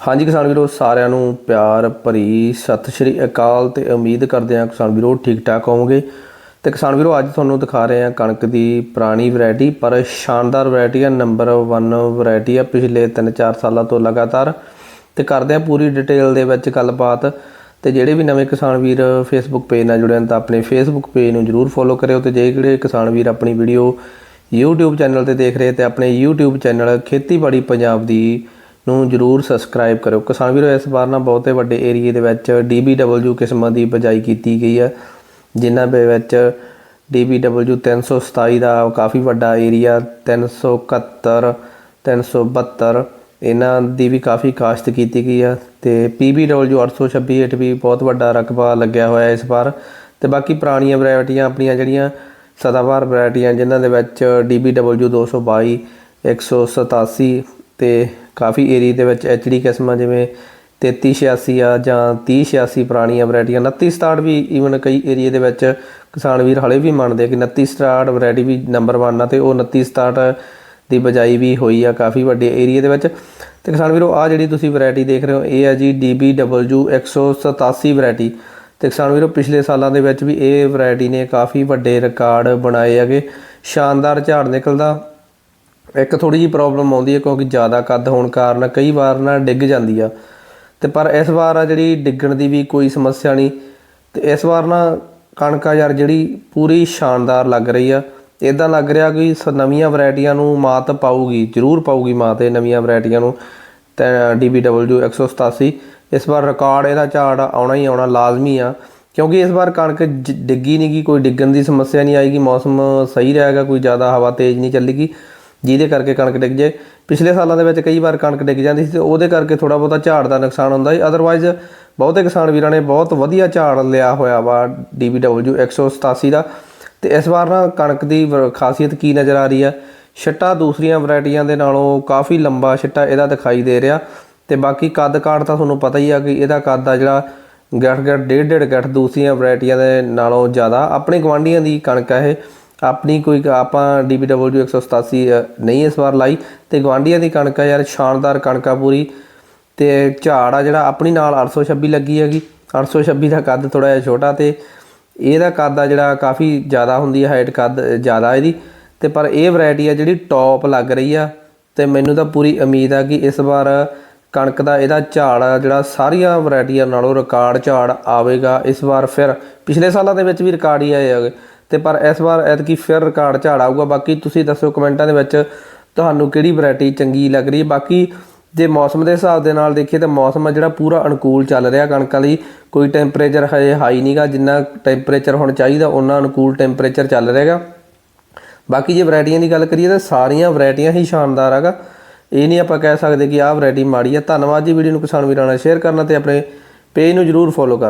ਹਾਂਜੀ ਕਿਸਾਨ ਵੀਰੋ, ਸਾਰਿਆਂ ਨੂੰ ਪਿਆਰ, ਭਰੀ ਸਤਿ ਸ਼੍ਰੀ ਅਕਾਲ ਤੇ ਉਮੀਦ ਕਰਦੇ ਹਾਂ ਕਿਸਾਨ ਵੀਰੋ ਠੀਕ ਠਾਕ ਹੋਵੋਗੇ। ਤੇ ਕਿਸਾਨ ਵੀਰੋ, ਅੱਜ ਤੁਹਾਨੂੰ ਦਿਖਾ ਰਹੇ ਹਾਂ ਕਣਕ ਦੀ ਪੁਰਾਣੀ ਵੈਰਾਈਟੀ, ਪਰ ਸ਼ਾਨਦਾਰ ਵੈਰਾਈਟੀ ਹੈ ਨੰਬਰ 1 ਵੈਰਾਈਟੀ ਹੈ ਪਿਛਲੇ 3-4 ਸਾਲਾਂ ਤੋਂ ਲਗਾਤਾਰ। ਤੇ ਕਰਦੇ ਹਾਂ ਪੂਰੀ ਡਿਟੇਲ ਦੇ ਵਿੱਚ ਗੱਲਬਾਤ। ਤੇ ਜਿਹੜੇ ਵੀ ਨਵੇਂ ਕਿਸਾਨ ਵੀਰ ਫੇਸਬੁੱਕ ਪੇਜ ਨਾਲ ਜੁੜੇ ਹਨ ਤਾਂ ਆਪਣੇ ਫੇਸਬੁੱਕ ਪੇਜ ਨੂੰ ਜਰੂਰ ਫੋਲੋ ਕਰਿਓ ਤੇ ਜੇ ਜਿਹੜੇ ਕਿਸਾਨ ਵੀਰ ਆਪਣੀ ਵੀਡੀਓ YouTube ਚੈਨਲ ਤੇ ਦੇਖ ਰਹੇ ਤੇ ਆਪਣੇ YouTube ਚੈਨਲ ਖੇਤੀਬਾੜੀ ਪੰਜਾਬ ਦੀ ਨੂੰ ਜਰੂਰ ਸਬਸਕ੍ਰਾਈਬ ਕਰਿਓ। ਕਿਸਾਨ ਵੀਰੋ, ਇਸ ਵਾਰ ਨਾ ਬਹੁਤੇ ਵੱਡੇ ਏਰੀਏ ਦੇ ਵਿੱਚ DBW ਕਿਸਮਾਂ ਦੀ ਬਜਾਈ ਕੀਤੀ ਗਈ ਹੈ ਜਿਨ੍ਹਾਂ ਦੇ ਵਿੱਚ DBW 327 ਦਾ ਕਾਫੀ ਵੱਡਾ ਏਰੀਆ 371 372 ਇਹਨਾਂ ਦੀ ਵੀ ਕਾਫੀ ਕਾਸ਼ਤ ਕੀਤੀ ਗਈ ਆ। ਤੇ PBW 826 ਹੇਠ ਵੀ ਬਹੁਤ ਵੱਡਾ ਰਕਬਾ ਲੱਗਿਆ ਹੋਇਆ ਇਸ ਵਾਰ। ਤੇ ਬਾਕੀ ਪੁਰਾਣੀਆਂ ਵੈਰਾਈਟੀਆਂ ਆਪਣੀਆਂ ਜਿਹੜੀਆਂ ਸਦਾਬਹਾਰ ਵੈਰਾਈਟੀਆਂ, ਜਿਨ੍ਹਾਂ ਦੇ ਵਿੱਚ DBW 222 187 ਤੇ ਕਾਫੀ ਏਰੀਆ ਦੇ ਵਿੱਚ ਐਚਡੀ ਕਿਸਮਾਂ ਜਿਵੇਂ 3386 ਆ ਜਾਂ 3086 ਪੁਰਾਣੀਆਂ ਵੈਰਾਈਟੀਆਂ 2967 ਵੀ ਈਵਨ ਕਈ ਏਰੀਆ ਦੇ ਵਿੱਚ ਕਿਸਾਨ ਵੀਰ ਹਲੇ ਵੀ ਮੰਨਦੇ ਆ ਕਿ 2967 ਵੈਰਾਈਟੀ ਵੀ ਨੰਬਰ 1 ਆ ਤੇ ਉਹ 2967 ਦੀ ਬਜਾਈ ਵੀ ਹੋਈ ਆ ਕਾਫੀ ਵੱਡੇ ਏਰੀਆ ਦੇ ਵਿੱਚ। ਤੇ ਕਿਸਾਨ ਵੀਰੋ ਆ ਜਿਹੜੀ ਤੁਸੀਂ ਵੈਰਾਈਟੀ ਦੇਖ ਰਹੇ ਹੋ, ਇਹ ਆ ਜੀ DBW 187 ਵੈਰਾਈਟੀ ਤੇ ਕਿਸਾਨ ਵੀਰੋ, ਪਿਛਲੇ ਸਾਲਾਂ ਦੇ ਵਿੱਚ ਵੀ ਇਹ ਵੈਰਾਈਟੀ ਨੇ ਕਾਫੀ ਵੱਡੇ ਰਿਕਾਰਡ ਬਣਾਏ ਹੈਗੇ। ਸ਼ਾਨਦਾਰ ਝਾੜ ਨਿਕਲਦਾ। ਇੱਕ ਥੋੜੀ ਜਿਹੀ ਪ੍ਰੋਬਲਮ ਆਉਂਦੀ ਹੈ ਕਿਉਂਕਿ ਜ਼ਿਆਦਾ ਕੱਦ ਹੋਣ ਕਾਰਨ ਕਈ ਵਾਰ ਨਾ ਡਿੱਗ ਜਾਂਦੀ ਆ। ਤੇ ਪਰ ਇਸ ਵਾਰ ਆ ਜਿਹੜੀ ਡਿੱਗਣ ਦੀ ਵੀ ਕੋਈ ਸਮੱਸਿਆ ਨਹੀਂ। ਤੇ ਇਸ ਵਾਰ ਨਾ ਕਣਕਾ ਯਾਰ ਜਿਹੜੀ ਪੂਰੀ ਸ਼ਾਨਦਾਰ ਲੱਗ ਰਹੀ ਆ। ਇਦਾਂ ਲੱਗ ਰਿਹਾ ਕਿ ਸ- ਨਵੀਆਂ ਵੈਰਾਈਟੀਆਂ ਨੂੰ ਮਾਤ ਪਾਊਗੀ, ਜ਼ਰੂਰ ਪਾਊਗੀ ਮਾਤ ਇਹ ਨਵੀਆਂ ਵੈਰਾਈਟੀਆਂ ਨੂੰ। ਤੇ DBW 187 ਇਸ ਵਾਰ ਰਿਕਾਰਡ ਇਹਦਾ ਝਾੜ ਆਉਣਾ ਹੀ ਆਉਣਾ ਲਾਜ਼ਮੀ ਆ। ਕਿਉਂਕਿ ਇਸ ਵਾਰ ਕਣਕ ਜ- ਡਿੱਗੀ ਨਹੀਂ ਗੀ ਕੋਈ ਡਿੱਗਣ ਦੀ ਸਮੱਸਿਆ ਨਹੀਂ ਆਏਗੀ, ਮੌਸਮ ਸਹੀ ਰਹੇਗਾ, ਕੋਈ ਜ਼ਿਆਦਾ ਹਵਾ ਤੇਜ਼ ਨਹੀਂ ਚੱਲੇਗੀ। ਜਿਹਦੇ ਕਰਕੇ ਕਣਕ ਡਿੱਗ ਜੇ। ਪਿਛਲੇ ਸਾਲਾਂ ਦੇ ਵਿੱਚ ਕਈ ਵਾਰ ਕਣਕ ਡਿੱਗ ਜਾਂਦੀ ਸੀ ਤੇ ਉਹਦੇ ਕਰਕੇ ਥੋੜਾ ਬਹੁਤਾ ਝਾੜ ਦਾ ਨੁਕਸਾਨ ਹੁੰਦਾ ਸੀ। ਅਦਰਵਾਈਜ਼ ਬਹੁਤੇ ਕਿਸਾਨ ਵੀਰਾਂ ਨੇ ਬਹੁਤ ਵਧੀਆ ਝਾੜ ਲਿਆ ਹੋਇਆ ਵਾ DBW 187 ਦਾ। ਤੇ ਇਸ ਵਾਰ ਨਾ ਕਣਕ ਦੀ ਵ- ਖਾਸੀਅਤ ਕੀ ਨਜ਼ਰ ਆ ਰਹੀ ਆ? ਛੱਟਾ ਦੂਸਰੀਆਂ ਵੈਰਾਈਟੀਆਂ ਦੇ ਨਾਲੋਂ ਕਾਫੀ ਲੰਬਾ ਛੱਟਾ ਇਹਦਾ ਦਿਖਾਈ ਦੇ ਰਿਹਾ। ਤੇ ਬਾਕੀ ਕੱਦ ਕਾਠ ਤਾਂ ਤੁਹਾਨੂੰ ਪਤਾ ਹੀ ਆ ਕਿ ਇਹਦਾ ਕੱਦ ਆ ਜਿਹੜਾ ਗੱਠ ਗੱਠ ਡੇਢ ਡੇਢ ਗੱਠ ਦੂਸਰੀਆਂ ਵੈਰਾਈਟੀਆਂ ਦੇ ਨਾਲੋਂ ਜ਼ਿਆਦਾ। ਆਪਣੇ ਗਵਾਂਢੀਆਂ ਦੀ ਕਣਕ ਆ ਇਹ। ਆਪਣੀ ਕੋਈ ਆਪਾਂ DBW 187 ਅ, ਨਹੀਂ ਇਸ ਵਾਰ ਲਾਈ। ਤੇ ਗਵਾਂਢੀਆਂ ਦੀ ਕਣਕ ਆ ਯਾਰ ਸ਼ਾਨਦਾਰ ਕਣਕ ਆ ਪੂਰੀ। ਤੇ ਝਾੜ ਆ ਜਿਹੜਾ ਆਪਣੀ ਨਾਲ 826 ਲੱਗੀ ਹੈਗੀ। 826 ਦਾ ਕੱਦ ਥੋੜਾ ਜਿਹਾ ਛੋਟਾ ਤੇ ਇਹਦਾ ਕੱਦ ਆ ਜਿਹੜਾ ਕਾਫੀ ਜ਼ਿਆਦਾ ਹੁੰਦੀ ਹੈ ਹਾਈਟ ਕੱਦ ਜ਼ਿਆਦਾ ਇਹਦੀ। ਤੇ ਪਰ ਇਹ ਵੈਰਾਈਟੀ ਆ ਜਿਹੜੀ ਟੌਪ ਲੱਗ ਰਹੀ ਆ। ਤੇ ਮੈਨੂੰ ਤਾਂ ਪੂਰੀ ਉਮੀਦ ਆ ਕਿ ਇਸ ਵਾਰ ਕਣਕ ਦਾ ਇਹਦਾ ਝਾੜ ਜਿਹੜਾ ਸਾਰੀਆਂ ਵੈਰਾਈਟੀਆਂ ਨਾਲੋਂ ਰਿਕਾਰਡ ਝਾੜ ਆਵੇਗਾ ਇਸ ਵਾਰ ਫਿਰ। ਪਿਛਲੇ ਸਾਲਾਂ ਦੇ ਵਿੱਚ ਵੀ ਰਿਕਾਰਡ ਹੀ ਆਏ ਹੈਗੇ। ਤੇ ਪਰ ਇਸ ਵਾਰ ਐਤਕੀ ਫਿਰ ਰਿਕਾਰਡ ਝਾੜ ਆਊਗਾ। ਬਾਕੀ ਤੁਸੀਂ ਦੱਸੋ ਕਮੈਂਟਾਂ ਦੇ ਵਿੱਚ ਤੁਹਾਨੂੰ ਕਿਹੜੀ ਵੈਰਾਈਟੀ ਚੰਗੀ ਲੱਗ ਰਹੀ ਹੈ। ਬਾਕੀ ਜੇ ਮੌਸਮ ਦੇ ਹਿਸਾਬ ਦੇ ਨਾਲ ਦੇਖੀਏ ਤਾਂ ਮੌਸਮ ਆ ਜਿਹੜਾ ਪੂਰਾ ਅਨੁਕੂਲ ਚੱਲ ਰਿਹਾ। ਕਣਕਾਂ ਲਈ ਕੋਈ ਟੈਂਪਰੇਚਰ ਹਜੇ ਹਾਈ ਨਹੀਂਗਾ ਜਿੰਨਾ ਟੈਂਪਰੇਚਰ ਹੁਣ ਚਾਹੀਦਾ ਉਹਨਾਂ ਅਨੁਕੂਲ ਟੈਂਪਰੇਚਰ ਚੱਲ ਰਿਹਾਗਾ। ਬਾਕੀ ਜੇ ਵੈਰਾਈਟੀਆਂ ਦੀ ਗੱਲ ਕਰੀਏ ਤਾਂ ਸਾਰੀਆਂ ਵੈਰਾਈਟੀਆਂ ਹੀ ਸ਼ਾਨਦਾਰ ਹੈਗਾ। ਇਹ ਨਹੀਂ ਆਪਾਂ ਕਹਿ ਸਕਦੇ ਕਿ ਆਹ ਵੈਰਾਈਟੀ ਮਾੜੀ ਹੈ। ਧੰਨਵਾਦ ਜੀ ਵੀਡੀਓ ਨੂੰ ਕਿਸਾਨ ਵੀਰਾਂ ਨਾਲ ਸ਼ੇਅਰ ਕਰਨਾ ਤੇ ਆਪਣੇ ਪੇਜ ਨੂੰ ਜਰੂਰ ਫੋਲੋ ਕਰਨਾ।